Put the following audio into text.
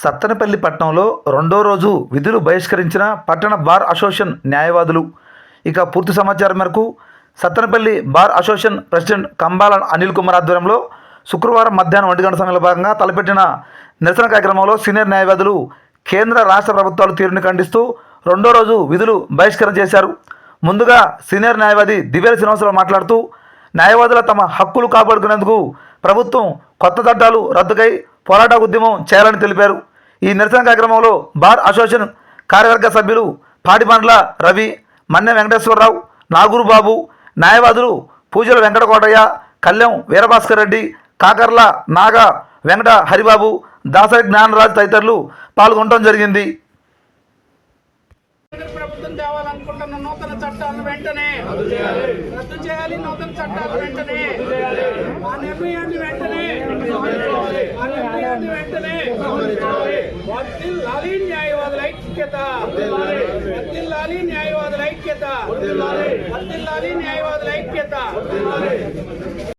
సత్తెనపల్లి పట్టణంలో రెండో రోజు విధులు బహిష్కరించిన పట్టణ బార్ అసోసియేషన్ న్యాయవాదులు. ఇక పూర్తి సమాచారం మేరకు Sattenapalli bar association president Kambala Anil Kumar ఆధ్వర్యంలో శుక్రవారం మధ్యాహ్నం ఒంటి గంట సమయంలో భాగంగా తలపెట్టిన నిరసన కార్యక్రమంలో సీనియర్ న్యాయవాదులు కేంద్ర రాష్ట్ర ప్రభుత్వాలు తీరుని ఖండిస్తూ రెండో రోజు విధులు బహిష్కరణ చేశారు. ముందుగా సీనియర్ న్యాయవాది దివ్యాల శ్రీనివాసరావు మాట్లాడుతూ న్యాయవాదుల తమ హక్కులు కాపాడుకునేందుకు ప్రభుత్వం కొత్త చట్టాలు రద్దుకై పోరాట ఉద్యమం చేయాలని తెలిపారు. ఈ నిరసన కార్యక్రమంలో బార్ అసోసియేషన్ కార్యవర్గ సభ్యులు పాటిపండ్ల రవి మన్నె వెంకటేశ్వరరావు నాగూరు బాబు న్యాయవాదులు పూజల వెంకటకోటయ్య కళ్యాణ్ వీరభాస్కర్ రెడ్డి కాకర్ల నాగ వెంకట హరిబాబు దాసరి జ్ఞానరాజ్ తదితరులు పాల్గొనడం జరిగింది. ప్రభుత్వం తేవాలనుకుంటున్న నూతన చట్టాలను వెంటనే రద్దు చేయాలి. నూతన చట్టాలు వెంటనే. ఆ నిర్ణయాన్ని వెంటనే ఆ నిర్ణయాన్ని వెంటనే వర్ధిల్లాలి న్యాయవాదుల ఐక్యత. వర్ధిల్లాలి న్యాయవాదుల ఐక్యత. వర్ధిల్లాలి న్యాయవాదుల ఐక్యత.